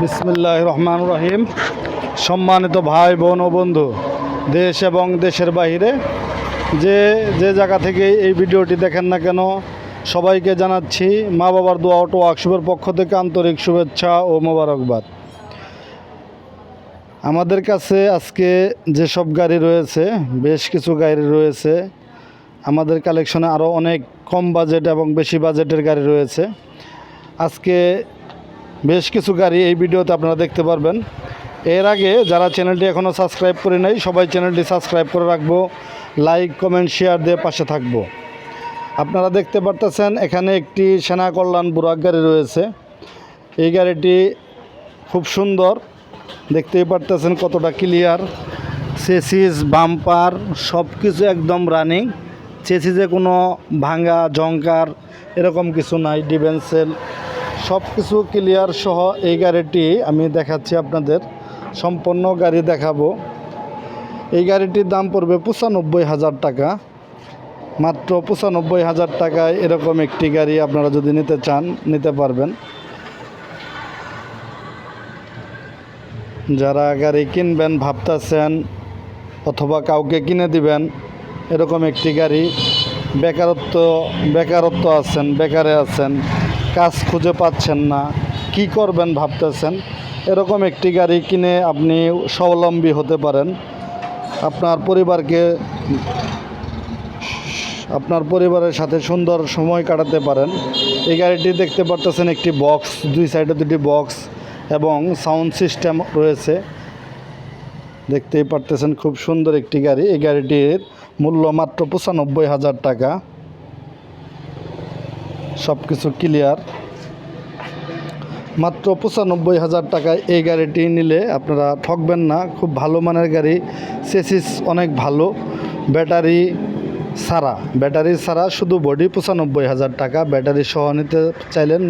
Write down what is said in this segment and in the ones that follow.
বিসমিল্লাহ রহমান রহিম। সম্মানিত ভাই, বোন ও বন্ধু, দেশ এবং দেশের বাইরে, যে যে জায়গা থেকে এই ভিডিওটি দেখেন না কেন, সবাইকে জানাচ্ছি মা বাবার দোয়া অটো ওয়ার্কশপের পক্ষ থেকে আন্তরিক শুভেচ্ছা ও মোবারকবাদ। আমাদের কাছে আজকে যেসব গাড়ি রয়েছে, বেশ কিছু গাড়ি রয়েছে, আমাদের কালেকশনে আরও অনেক কম বাজেট এবং বেশি বাজেটের গাড়ি রয়েছে। আজকে বেশ কিছু গাড়ি এই ভিডিওতে আপনারা দেখতে পারবেন। এর আগে যারা চ্যানেলটি এখনও সাবস্ক্রাইব করে নাই, সবাই চ্যানেলটি সাবস্ক্রাইব করে রাখব, লাইক, কমেন্ট, শেয়ার দিয়ে পাশে থাকব। আপনারা দেখতে পারতেছেন, এখানে একটি সেনা কল্যাণ বুরাক গাড়ি রয়েছে। এই গাড়িটি খুব সুন্দর, দেখতেই পারতেছেন কতটা ক্লিয়ার চেসিস, বাম্পার সব কিছু একদম রানিং চেসিসে কোনো ভাঙা জঙ্কার এরকম কিছু নাই ডিভেন্সেল সব কিছু ক্লিয়ার সহ এই গাড়িটি আমি দেখাচ্ছি আপনাদের। সম্পূর্ণ গাড়ি দেখাবো। এই গাড়িটির দাম পড়বে পঁচানব্বই হাজার টাকা। মাত্র পঁচানব্বই হাজার টাকায় এরকম একটি গাড়ি আপনারা যদি নিতে চান, নিতে পারবেন। যারা গাড়ি কিনবেন, ভাবতেছেন, অথবা কাউকে কিনে দিবেন, এরকম একটি গাড়ি বেকারত্ব বেকারত্ব আছেন, বেকারে আছেন কাজ খুঁজে পাচ্ছেন না, কি করবেন ভাবতেছেন? এরকম একটি গাড়ি কিনে আপনি স্বাবলম্বী হতে পারেন। আপনার পরিবারকে আপনার পরিবারের সাথে সুন্দর সময় কাটাতে পারেন। এই গাড়িটি দেখতে পারতেছেন একটি বক্স, দুই সাইডে দুটি বক্স এবং সাউন্ড সিস্টেম রয়েছে। দেখতেই পারতেছেন খুব সুন্দর একটি গাড়ি। এই গাড়িটির মূল্য মাত্র পঁচানব্বই হাজার টাকা। সব কিছু ক্লিয়ার মাত্র পঁচানব্বই হাজার টাকায় এই গাড়িটি নিলে আপনারা ঠকবেন না। খুব ভালো মানের গাড়ি। সেসিস অনেক ভালো। ব্যাটারি ছাড়া ব্যাটারি ছাড়া শুধু বডি পঁচানব্বই হাজার টাকা। ব্যাটারি সহ নিতে চাইলেন,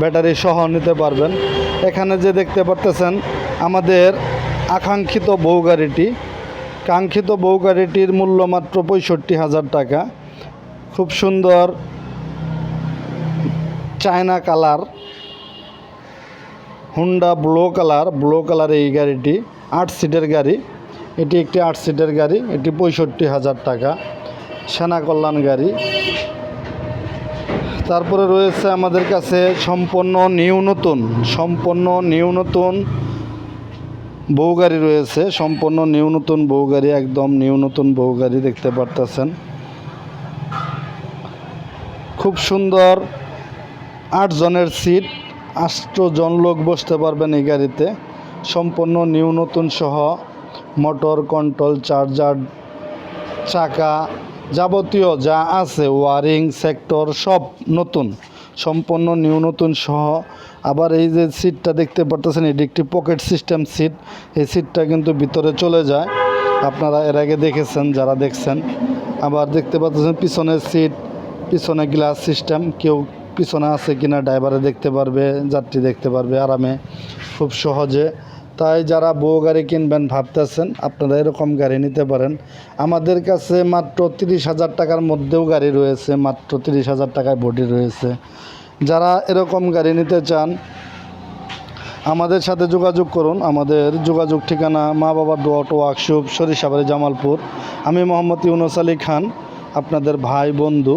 ব্যাটারি সহ নিতে পারবেন। এখানে যে দেখতে পারতেছেন, আমাদের আকাঙ্ক্ষিত বউ গাড়িটি। কাঙ্ক্ষিত বউ গাড়িটির মূল্য মাত্র পঁয়ষট্টি হাজার টাকা। খুব সুন্দর China colour, Honda blue colour blue colour এই গাড়িটি, আট সিটের গাড়ি। এটি একটি আট সিটের গাড়ি, এটি পঁয়ষট্টি হাজার টাকা। সেনা কল্যাণ গাড়ি। তারপরে রয়েছে আমাদের কাছে সম্পূর্ণ নিউ নতুন সম্পূর্ণ নিউ নতুন বউ গাড়ি রয়েছে। সম্পূর্ণ নিউ নতুন বউ গাড়ি, একদম নিউ নতুন বউ গাড়ি দেখতে পারতেছেন। খুব সুন্দর আট জনের সিট আষ্ট জন লোক বসতে পারবেন এই গাড়িতে। সম্পূর্ণ নিউ, নতুন সহ মোটর কন্ট্রোল, চার্জার, চাকা যাবতীয় যা আছে, ওয়ারিং, সেক্টর সব নতুন। সম্পূর্ণ নিউ, নতুন সহ। আবার এই যে সিটটা দেখতে পারতেছেন, এটি একটি পকেট সিস্টেম সিট। এই সিটটা কিন্তু ভিতরে চলে যায়। আপনারা এর আগে দেখেছেন, যারা দেখছেন। আবার দেখতে পাচ্ছেন পিছনের সিট, পিছনে গ্লাস সিস্টেম। কেউ পিছনে আছে কিনা ড্রাইভারে দেখতে পারবে, যাত্রী দেখতে পারবে আরামে, খুব সহজে। তাই যারা বউ গাড়ি কিনবেন ভাবতেছেন, আপনারা এরকম গাড়ি নিতে পারেন। আমাদের কাছে মাত্র তিরিশ হাজার টাকার মধ্যেও গাড়ি রয়েছে, মাত্র তিরিশ হাজার টাকায় বডি রয়েছে। যারা এরকম গাড়ি নিতে চান, আমাদের সাথে যোগাযোগ করুন। আমাদের যোগাযোগ ঠিকানা মা বাবার ডোয়াট ওয়ার্কশপ, সরিষাবাড়ি জামালপুর। আমি মোহাম্মদ ইউনুস আলী খান, আপনাদের ভাই, বন্ধু।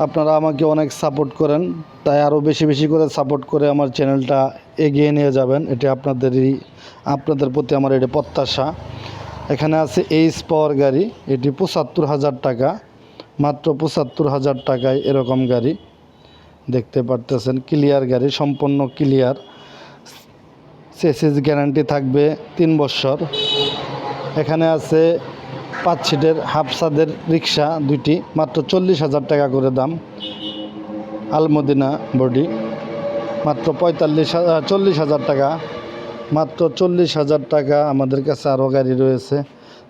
আপনারা আমাকে অনেক সাপোর্ট করেন, তাই আরও বেশি বেশি করে সাপোর্ট করে আমার চ্যানেলটা এগিয়ে নিয়ে যাবেন। এটি আপনাদেরই, আপনাদের প্রতি আমার এটি প্রত্যাশা। এখানে আছে এইচ পাওয়ার গাড়ি, এটি পঁচাত্তর হাজার টাকা, মাত্র পঁচাত্তর হাজার টাকায় এরকম গাড়ি। দেখতে পারতেছেন ক্লিয়ার গাড়ি, সম্পূর্ণ ক্লিয়ার সেসিস গ্যারান্টি থাকবে তিন বছর। এখানে আছে পাঁচ সিটের হাফসাদের রিক্সা দুইটি, মাত্র চল্লিশ হাজার টাকা করে দাম। আলমদিনা বডি, মাত্র পঁয়তাল্লিশ চল্লিশ হাজার টাকা। মাত্র চল্লিশ হাজার টাকা আমাদের কাছে আরও গাড়ি রয়েছে।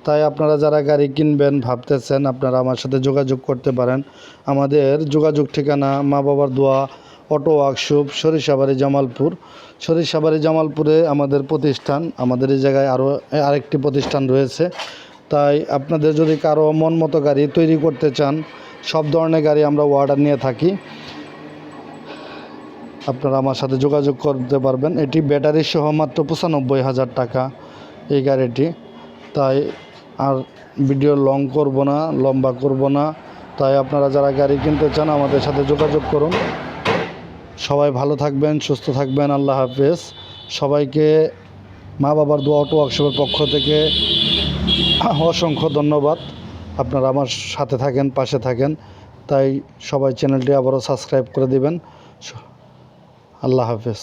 তাই আপনারা যারা গাড়ি কিনবেন, ভাবতেছেন আপনারা আমার সাথে যোগাযোগ করতে পারেন। আমাদের যোগাযোগ ঠিকানা মা বাবার দোয়া, অটো ওয়ার্কশপ, সরিষাবাড়ি জামালপুর। সরিষাবাড়ি জামালপুরে আমাদের প্রতিষ্ঠান, আমাদের এই জায়গায় আরও আরেকটি প্রতিষ্ঠান রয়েছে। তাই আপনাদের যদি কারও মন মতো গাড়ি তৈরি করতে চান, সব ধরনের গাড়ি আমরা অর্ডার নিয়ে থাকি। আপনারা আমার সাথে যোগাযোগ করতে পারবেন। এটি ব্যাটারি সহ মাত্র পঁচানব্বই হাজার টাকা এই গাড়িটি। তাই আর ভিডিও লং করব না, লম্বা করব না। তাই আপনারা যারা গাড়ি কিনতে চান, আমাদের সাথে যোগাযোগ করুন। সবাই ভালো থাকবেন, সুস্থ থাকবেন। আল্লাহ হাফেজ। সবাইকে মা বাবার দোয়া অটো ওয়ার্কশপের পক্ষ থেকে অসংখ্য ধন্যবাদ। আপনারা আমার সাথে থাকেন, পাশে থাকেন। তাই সবাই চ্যানেলটি আবারও সাবস্ক্রাইব করে দিবেন। আল্লাহ হাফেজ।